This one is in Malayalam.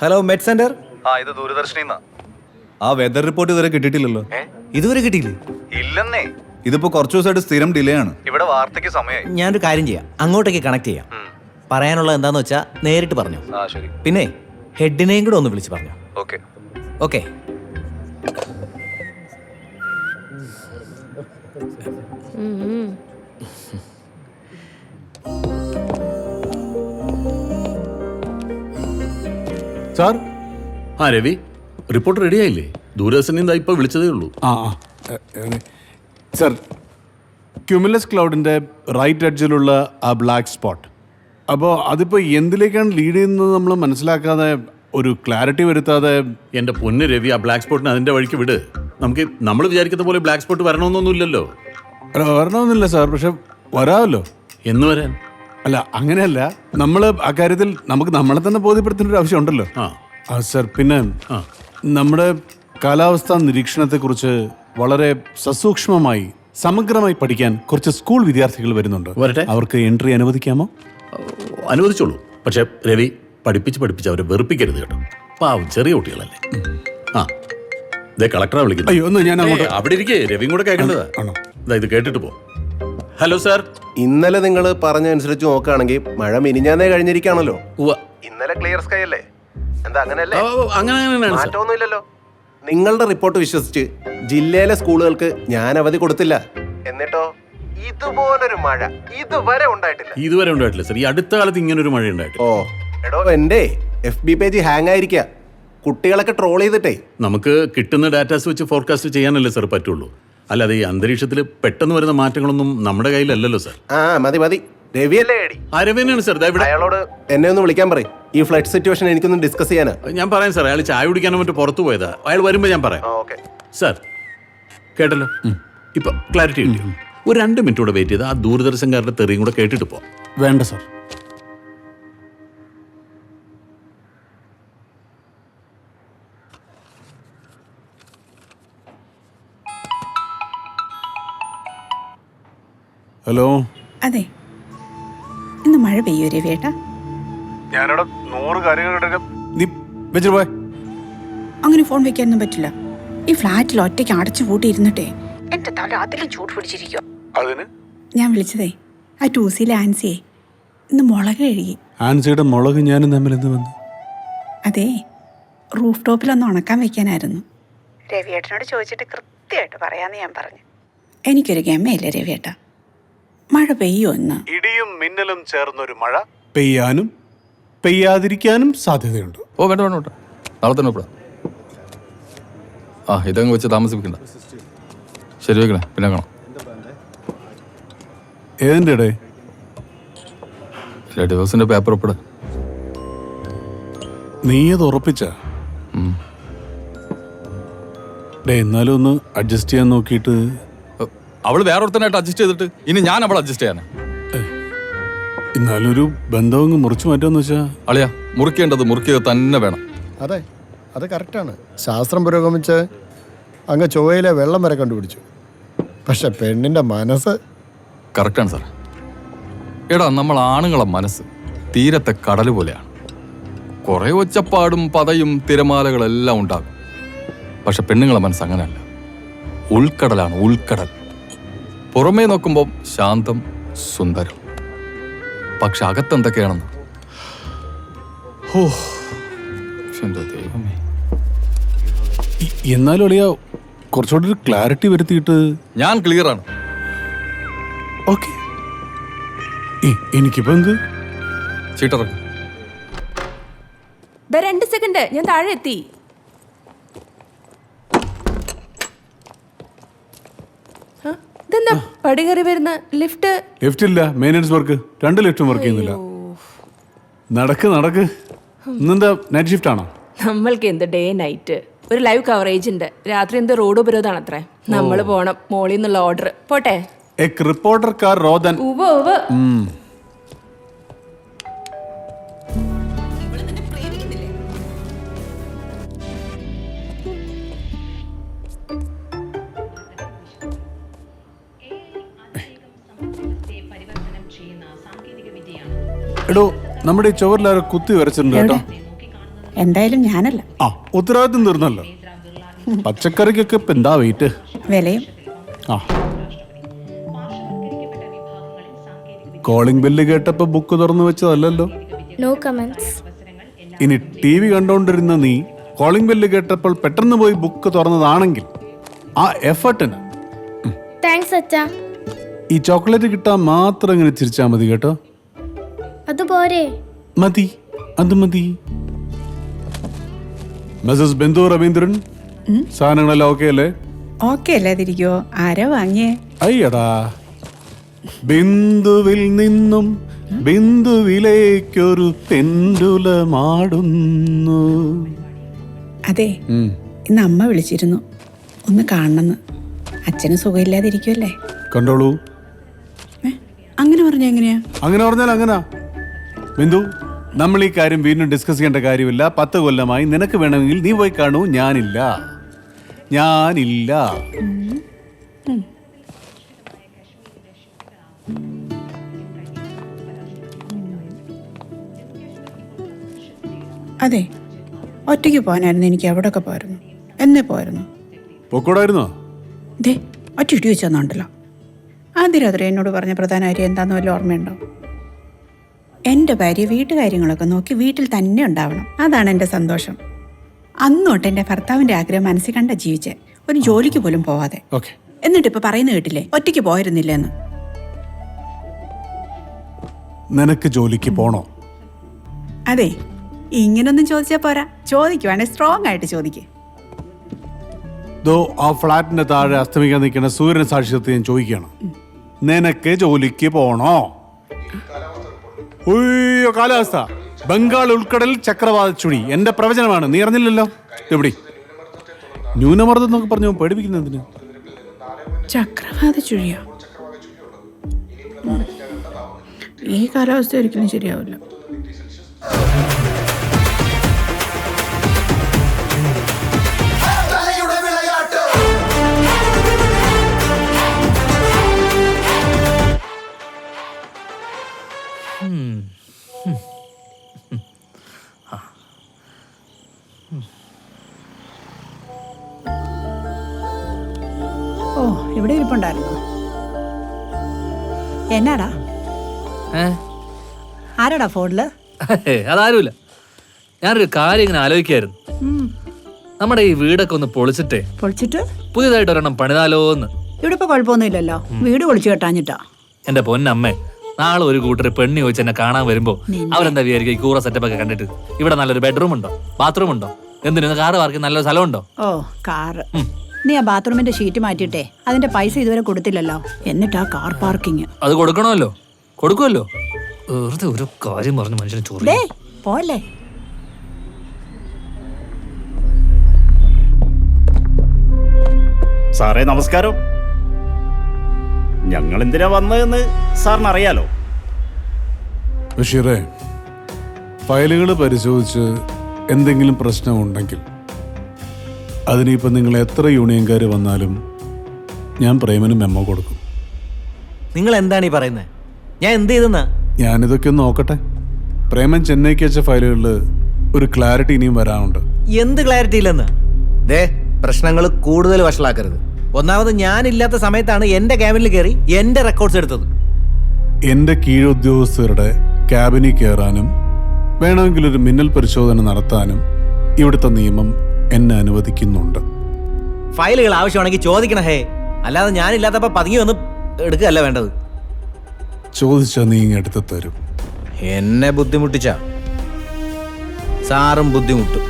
ഹലോ മെഡ് സെന്റർ ആ ഇത് ദൂരദർശനിന്നാ ആ വെതർ റിപ്പോർട്ട് ഇതുവരെ കിട്ടിയിട്ടില്ലല്ലോ. ഇതുവരെ കിട്ടിയില്ലേ? ഇല്ലെന്നേ. ഇതിപ്പോ കുറച്ചു ദിവസമായിട്ട് സ്ഥിരം ഡിലേ ആണ്. ഇവിടെ വാർത്തയ്ക്ക് സമയമായി ഞാനൊരു കാര്യം ചെയ്യാം. അങ്ങോട്ടേക്ക് കണക്ട് ചെയ്യാം. പറയാനുള്ളത് എന്താന്ന് വെച്ചാൽ നേരിട്ട് പറഞ്ഞു. ആ ശരി. പിന്നെ ഹെഡിനെയും കൂടെ ഒന്ന് വിളിച്ച് പറഞ്ഞു. ഓക്കെ. Okay sir? ആ രവി റിപ്പോർട്ട് റെഡിയായില്ലേ ദൂരദർശനിൽ നിന്ന് ഇപ്പൊ വിളിച്ചതേ ഉള്ളൂ. ആ സാർ ക്യുമുലസ് ക്ലൗഡിന്റെ റൈറ്റ് എഡ്ജിലുള്ള ആ ബ്ലാക്ക് സ്പോട്ട് അപ്പോൾ അതിപ്പോൾ എന്തിലേക്കാണ് ലീഡ് ചെയ്യുന്നത് നമ്മൾ മനസ്സിലാക്കാതെ ഒരു ക്ലാരിറ്റി വരുത്താതെ? എന്റെ പൊന്ന് രവി ആ ബ്ലാക്ക് സ്പോട്ടിന് അതിന്റെ വഴിക്ക് വിട്. നമുക്ക് നമ്മൾ വിചാരിക്കുന്ന പോലെ ബ്ലാക്ക് സ്പോട്ട് വരണമെന്നൊന്നുമില്ലല്ലോ. വരണമെന്നില്ല സാർ പക്ഷെ വരാമല്ലോ. എന്ന് വരാൻ? അല്ല അങ്ങനെയല്ല. നമ്മൾ അക്കാര്യത്തിൽ നമുക്ക് നമ്മളെ തന്നെ ബോധ്യപ്പെടുത്തേണ്ട ഒരു ആവശ്യമുണ്ടല്ലോ. ആ. സർ പിന്നെ നമ്മുടെ കാലാവസ്ഥാ നിരീക്ഷണത്തെക്കുറിച്ച് വളരെ സസൂക്ഷ്മമായി സമഗ്രമായി പഠിക്കാൻ കുറച്ച് സ്കൂൾ വിദ്യാർത്ഥികൾ വരുന്നുണ്ട്. വരട്ടെ. അവർക്ക് എൻട്രി അനുവദിക്കാമോ? അനുവദിച്ചോളൂ. പക്ഷെ രവി പഠിപ്പിച്ച് പഠിപ്പിച്ച് അവരെ വെറുപ്പിക്കരുത് കേട്ടോ. പാവം ചെറിയ കുട്ടികളല്ലേ. ആ. ഇതേ കളക്ടറെ വിളിക്കുന്നു അയ്യോ ഒന്ന് ഞാൻ അങ്ങോട്ട് അവിടെ ഇരിക്കേ. രവിയും കൂടെ കേൾക്കേണ്ടതാ. ഇത് കേട്ടിട്ട് പോ. ഹലോ സാർ ഇന്നലെ നിങ്ങൾ പറഞ്ഞനുസരിച്ച് നോക്കുകയാണെങ്കിൽ മഴ മിനിഞ്ഞാന്നേ കഴിഞ്ഞിരിക്കാണല്ലോ ഇന്നലെ ക്ലിയർ സ്കൈ അല്ലേ? എന്താ അങ്ങനെയല്ലേ? മാറ്റമൊന്നുമില്ലല്ലോ. നിങ്ങളുടെ റിപ്പോർട്ട് വിശ്വസിച്ച് ജില്ലയിലെ സ്കൂളുകൾക്ക് ഞാൻ അവധി കൊടുത്തില്ല. എന്നിട്ടോ? ഇതുപോലൊരു മഴ ഇതുവരെ ഉണ്ടായിട്ടില്ല. ഇതുവരെ ഉണ്ടായിട്ടില്ല സാർ ഈ അടുത്ത കാലത്ത് ഇങ്ങനെ ഒരു മഴ ഉണ്ടായിട്ടില്ല. ഓ എടോ എന്റെ എഫ് ബി പേജ് ഹാങ് ആയിരിക്കുക. കുട്ടികളൊക്കെ ട്രോൾ ചെയ്തിട്ടേ. നമുക്ക് കിട്ടുന്ന ഡാറ്റാസ് വെച്ച് ഫോർകാസ്റ്റ് ചെയ്യാനല്ലേ സാർ പറ്റുള്ളൂ. അല്ലാതെ ഈ അന്തരീക്ഷത്തിൽ പെട്ടെന്ന് വരുന്ന മാറ്റങ്ങളൊന്നും നമ്മുടെ കയ്യിലല്ലല്ലോ സാർ ആ മതി മതി. രവിയല്ലേ? ഏടി ആരവേനാണ് സാർ ദാ ഇവിടെ. അയാളോട് എന്നെ ഒന്ന് വിളിക്കാൻ പറയും. ഈ ഫ്ലഡ് സിറ്റുവേഷൻ എനിക്കൊന്ന് ഡിസ്കസ് ചെയ്യാനാ. ഞാൻ പറയാം സാർ അയാൾ ചായ കുടിക്കാനോ മറ്റോ പുറത്തു പോയതാ. അയാൾ വരുമ്പോൾ ഞാൻ പറയാം. ഓക്കെ. സാർ കേട്ടല്ലോ? ഇപ്പൊ ക്ലാരിറ്റി കിട്ടിയോ? ഒരു രണ്ട് മിനിറ്റ് കൂടെ വെയിറ്റ് ചെയ്ത് ആ ദൂരദർശൻകാരുടെ തെറിയും കൂടെ കേട്ടിട്ട് പോവാം വേണ്ട സാർ ഹലോ? അതെ. ഇന്ന് മഴ പെയ്യൂ രവിയേട്ടാ ഞാനിവിടെ നൂറ് കാര്യങ്ങൾ അങ്ങനെ ഫോൺ വെക്കാനൊന്നും പറ്റില്ല. ഈ ഫ്ലാറ്റിൽ ഒറ്റയ്ക്ക് അടച്ചു പൂട്ടിയിരുന്നിട്ടേ എന്റെ തല അതിലും ചൂട് പിടിച്ചിരിക്കോ അതിന്? ഞാൻ വിളിച്ചതേ ആ ടൂസിയിലെ ആൻസിയെ. ഇന്ന് മുളക് കഴുകി. ആൻസിയുടെ മുളക് ഞാനും തമ്മിൽ എന്ത് വന്നു? അതെ റൂഫ് ടോപ്പിൽ ഒന്ന് ഉണക്കാൻ വെക്കാനായിരുന്നു. രവിയേട്ടനോട് ചോദിച്ചിട്ട് കൃത്യമായിട്ട് പറയാന്ന് ഞാൻ പറഞ്ഞു. എനിക്കൊരു ഗമയില്ല രവിയേട്ട? മഴ പെയ്യോ എന്ന് ഇടിയും മിന്നലും ചേർന്നൊരു മഴ. പെയ്യാനും പെയ്യാതിരിക്കാനും സാധ്യതയുണ്ട്. ഓ വേണ്ട വേണ്ട വേണ്ട. നാളെ തന്നെ ഒപ്പിടാം ആ ഇതങ്ങ് വെച്ച് താമസിപ്പിക്കണ്ട. ശരി വെക്കണേ. പിന്നെ കാണാം. ഏതിന്റെ ഇടേ? രണ്ട് ദിവസത്തിന്റെ പേപ്പർ ഒപ്പിട നീ അത് ഉറപ്പിച്ച? എന്നാലും ഒന്ന് അഡ്ജസ്റ്റ് ചെയ്യാൻ നോക്കിയിട്ട് അവൾ വേറൊരുത്തനായിട്ട് അഡ്ജസ്റ്റ് ചെയ്തിട്ട് ഇനി ഞാൻ അവളെ അഡ്ജസ്റ്റ് ചെയ്യാനാ. എന്നാലൊരു ബന്ധം മുറിച്ചു മാറ്റാന്ന് വെച്ചാ അളിയാ മുറിക്കേണ്ടത് മുറിക്കുക തന്നെ വേണം. അതെ അത് കറക്റ്റാണ് ശാസ്ത്രം പുരോഗമിച്ച് അങ്ങ് ചൊവ്വയിലെ വെള്ളം വരെ കണ്ടുപിടിച്ചു. പക്ഷെ പെണ്ണിന്റെ മനസ്സ് കറക്റ്റാണ് സാർ എടാ നമ്മൾ ആണുങ്ങളെ മനസ്സ് തീരത്തെ കടൽ പോലെയാണ്. കുറേ ഒച്ചപ്പാടും പതയും തിരമാലകളെല്ലാം ഉണ്ടാകും. പക്ഷെ പെണ്ണുങ്ങളെ മനസ്സ് അങ്ങനെയല്ല. ഉൾക്കടലാണ് ഉൾക്കടൽ. പുറമേ നോക്കുമ്പോൾ ശാന്തം സുന്ദരം. പക്ഷെ അകത്തെന്തൊക്കെയാണെന്ന് ഹോ. എന്റെ ദൈവമേ. ഇ- എന്നാലും അളിയ കുറച്ചുകൂടി ഒരു ക്ലാരിറ്റി വരുത്തിയിട്ട് ഞാൻ ക്ലിയർ ആണ്. ഓക്കെ. എനിക്കിപ്പോ എന്ത്? ചീട്ടിറക്കും ദാ രണ്ട് സെക്കൻഡ് ഞാൻ താഴെ എത്തി. ഇതെന്താ? പടി കയറി വരുന്ന ലിഫ്റ്റ്? ലിഫ്റ്റ് ഇല്ല. മെയിന്റെനൻസ് വർക്ക് രണ്ട് ലിഫ്റ്റും വർക്ക് ചെയ്യുന്നില്ല. നടക്ക് നടക്ക്. ഇന്നെന്താ? നൈറ്റ് ഷിഫ്റ്റ് ആണോ? നമ്മൾക്ക് എന്ത് ഡേ നൈറ്റ് ഒരു ലൈവ് കവറേജ് ഉണ്ട്. രാത്രി എന്ത് റോഡ് ഉപരോധാണ് അത്രേ. നമ്മൾ പോണം. മോളിൽ നിന്നുള്ള ഓർഡർ പോട്ടെ? റിപ്പോർട്ടർ കാർ റോ ഉവ ഉവ്വ്. എടോ നമ്മുടെ ഈ ചുവരിലാരോ കുത്തി വരച്ചിട്ടുണ്ട് കേട്ടോ. എന്തായാലും ഞാനല്ല. ആ ഉത്തരവാദിത്വം തീർന്നല്ലോ. പച്ചക്കറിക്കൊക്കെ ഇപ്പൊ എന്താ വെയിറ്റ് വിലയും. ആ. കോളിംഗ് ബെല്ല് കേട്ടപ്പോ ബുക്ക് തുറന്നു വെച്ചതല്ലല്ലോ. നോ കമന്റ്സ് ഇനി ടി വി കണ്ടോണ്ടിരുന്ന നീ കോളിംഗ് ബെല്ല് കേട്ടപ്പോൾ പെട്ടെന്ന് പോയി ബുക്ക് തുറന്നതാണെങ്കിൽ ആ എഫർട്ടിന് താങ്ക്സ് അച്ഛാ. ഈ ചോക്ലേറ്റ് കിട്ടാൻ മാത്രം ഇങ്ങനെ ചിരിച്ചാൽ മതി കേട്ടോ. അതുപോരെ. മതി അത് മതി. മിസസ് ബിന്ദു രവീന്ദ്രൻ സാധനങ്ങളെല്ലാം ഓക്കെ അല്ലേ? ഓക്കെ അല്ലാതിരിക്കോ ആരാ വാങ്ങിയേ? അയ്യടാ. ബിന്ദുവിൽ നിന്നും ബിന്ദുവിലേക്കൊരു പെൻഡുലമാടുന്നു. അതെ. ഇന്ന് അമ്മ വിളിച്ചിരുന്നു. ഒന്ന് കാണണമെന്ന്. അച്ഛന് സുഖമില്ലാതിരിക്കുമല്ലേ കണ്ടോളൂ? അങ്ങനെ പറഞ്ഞാ എങ്ങനെയാ? അങ്ങനെ പറഞ്ഞാൽ അങ്ങനെ. ബിന്ദു നമ്മൾ ഈ കാര്യം വീണ്ടും ഡിസ്കസ് ചെയ്യേണ്ട കാര്യമില്ല. പത്ത് കൊല്ലമായി നിനക്ക് വേണമെങ്കിൽ നീ പോയി കാണൂ. ഞാനില്ല. ഞാനില്ല. അതെ. ഒറ്റയ്ക്ക് പോകാനായിരുന്നു. എനിക്ക് എവിടെയൊക്കെ പോയിരുന്നു? എന്നെ പോയിരുന്നു. പൊക്കോടായിരുന്നോ? ദേ ഒറ്റ ഇടി വെച്ച് തന്നുണ്ടല്ലോ ആദ്യ രാത്രി എന്നോട് പറഞ്ഞ പ്രധാന കാര്യം എന്താന്ന് വല്ല ഓർമ്മയുണ്ടോ? എന്റെ ഭാര്യ വീട്ടുകാര്യങ്ങളൊക്കെ നോക്കി വീട്ടിൽ തന്നെ ഉണ്ടാവണം. അതാണ് എന്റെ സന്തോഷം. അന്നോട്ട് എന്റെ ഭർത്താവിന്റെ ആഗ്രഹം മനസ്സിൽ കണ്ട ജീവിച്ചേ ഒരു ജോലിക്ക് പോലും പോവാതെ. ഓക്കെ. എന്നിട്ട് ഇപ്പൊ പറയുന്ന കേട്ടില്ലേ? ഒറ്റയ്ക്ക് പോയിരുന്നില്ലെന്ന്. നിനക്ക് ജോലിക്ക് പോണോ? അതെ. ഇങ്ങനൊന്നും ചോദിച്ചാ പോരാ. ചോദിക്കുവാണെങ്കിൽ സ്ട്രോങ് ആയിട്ട് ചോദിക്കേ. ദോ ആ ഫ്ലാറ്റിന്റെ താഴെ അസ്തമിക്കാൻ നിൽക്കുന്ന സൂര്യൻ സാക്ഷ്യത്തെ ഞാൻ ചോദിക്കുകയാണ്. നിനക്ക് ജോലിക്ക് പോണോ? ഉയ്യോ കാലാവസ്ഥ. ബംഗാൾ ഉൾക്കടൽ ചക്രവാത ചുഴി എന്റെ പ്രവചനമാണ്. നീ അറിഞ്ഞില്ലല്ലോ? എവിടെ? ന്യൂനമർദ്ദം എന്നൊക്കെ പറഞ്ഞു പേടിപ്പിക്കുന്നതിന് ചക്രവാത ചുഴിയോ. ഈ കാലാവസ്ഥ ഒരിക്കലും ശരിയാവില്ല. ഓ ഇവിടെ ഇരിപ്പുണ്ടായിരുന്നു. എന്നാടാ? ആരാടാ ഫോണിൽ? അതാരുമില്ല. ഞാനൊരു കാര്യം ഇങ്ങനെ ആലോചിക്കായിരുന്നു. നമ്മുടെ ഈ വീടൊക്കെ ഒന്ന് പൊളിച്ചിട്ടേ. പൊളിച്ചിട്ട്? പുതിയതായിട്ട് ഒരെണ്ണം പണിതാലോ എന്ന് ഇവിടെ ഇപ്പൊ കുഴപ്പമൊന്നുമില്ലല്ലോ. വീട് പൊളിച്ചു കെട്ടാഞ്ഞിട്ടാ. എന്റെ പൊന്നമ്മേ നാളെ ഒരു കൂട്ടർ പെണ്ണി ചോദിച്ച് എന്നെ കാണാൻ വരുമ്പോ അവരെന്താ വിചാരിക്കും? ഈ കൂറ സെറ്റപ്പ് ഒക്കെ കണ്ടിട്ട്. ഇവിടെ നല്ലൊരു ബെഡ്റൂം ഉണ്ടോ? ബാത്റൂം ഉണ്ടോ? എന്തിനു? കാറ് പാർക്ക് നല്ലൊരു സ്ഥലമുണ്ടോ ഓ കാറ് നീ ആ ബാത്റൂമിന്റെ ഷീറ്റ് മാറ്റിട്ടെ അതിന്റെ പൈസ ഇതുവരെ കൊടുത്തില്ലല്ലോ. എന്നിട്ടാ കാർ പാർക്കിങ് അത് കൊടുക്കണമല്ലോ. കൊടുക്കുമല്ലോ. വെറുതെ ഒരു കാര്യം പറഞ്ഞ് മനുഷ്യനെ ചോറി പോലെ സാറേ നമസ്കാരം. ഞങ്ങൾ എന്തിനാ വന്നതെന്ന് സാറിന് അറിയാലോ ബഷീറേ ഫയലുകൾ പരിശോധിച്ച് എന്തെങ്കിലും പ്രശ്നമുണ്ടെങ്കിൽ അതിനിപ്പോൾ നിങ്ങൾ എത്ര യൂണിയൻകാർ വന്നാലും ഞാൻ പ്രേമന് മെമ്മോ കൊടുക്കും. നിങ്ങൾ എന്താണ് ഈ പറയുന്നത് ഞാൻ എന്ത് ചെയ്തെന്നാ? ഞാനിതൊക്കെ ഒന്ന് നോക്കട്ടെ. പ്രേമൻ ചെന്നൈക്ക് വെച്ച ഫയലുകളിൽ ഒരു ക്ലാരിറ്റി ഇനിയും വരാനുണ്ട്. എന്ത് ക്ലാരിറ്റി ഇല്ലെന്ന്? ദേ പ്രശ്നങ്ങൾ കൂടുതൽ വഷളാക്കരുത്. ഒന്നാമത് ഞാനില്ലാത്ത സമയത്താണ് എന്റെ ക്യാബിനിൽ കയറി എന്റെ റെക്കോർഡ്സ് എടുത്തത്. എന്റെ കീഴുദ്യോഗസ്ഥരുടെ ക്യാബിനിൽ കയറാനും വേണമെങ്കിൽ ഒരു മിന്നൽ പരിശോധന നടത്താനും ഇവിടുത്തെ നിയമം എന്നെ അനുവദിക്കുന്നുണ്ട്. ഫയലുകൾ ആവശ്യമാണെങ്കിൽ ചോദിക്കണം ഹേ. അല്ലാതെ ഞാനില്ലാത്തപ്പോ പതുങ്ങി വന്ന് എടുക്കുകയല്ല വേണ്ടത്. ചോദിച്ചാൽ നീ ഇങ്ങ് എടുത്ത് തരും. എന്നെ ബുദ്ധിമുട്ടിച്ച? സാറും ബുദ്ധിമുട്ടും.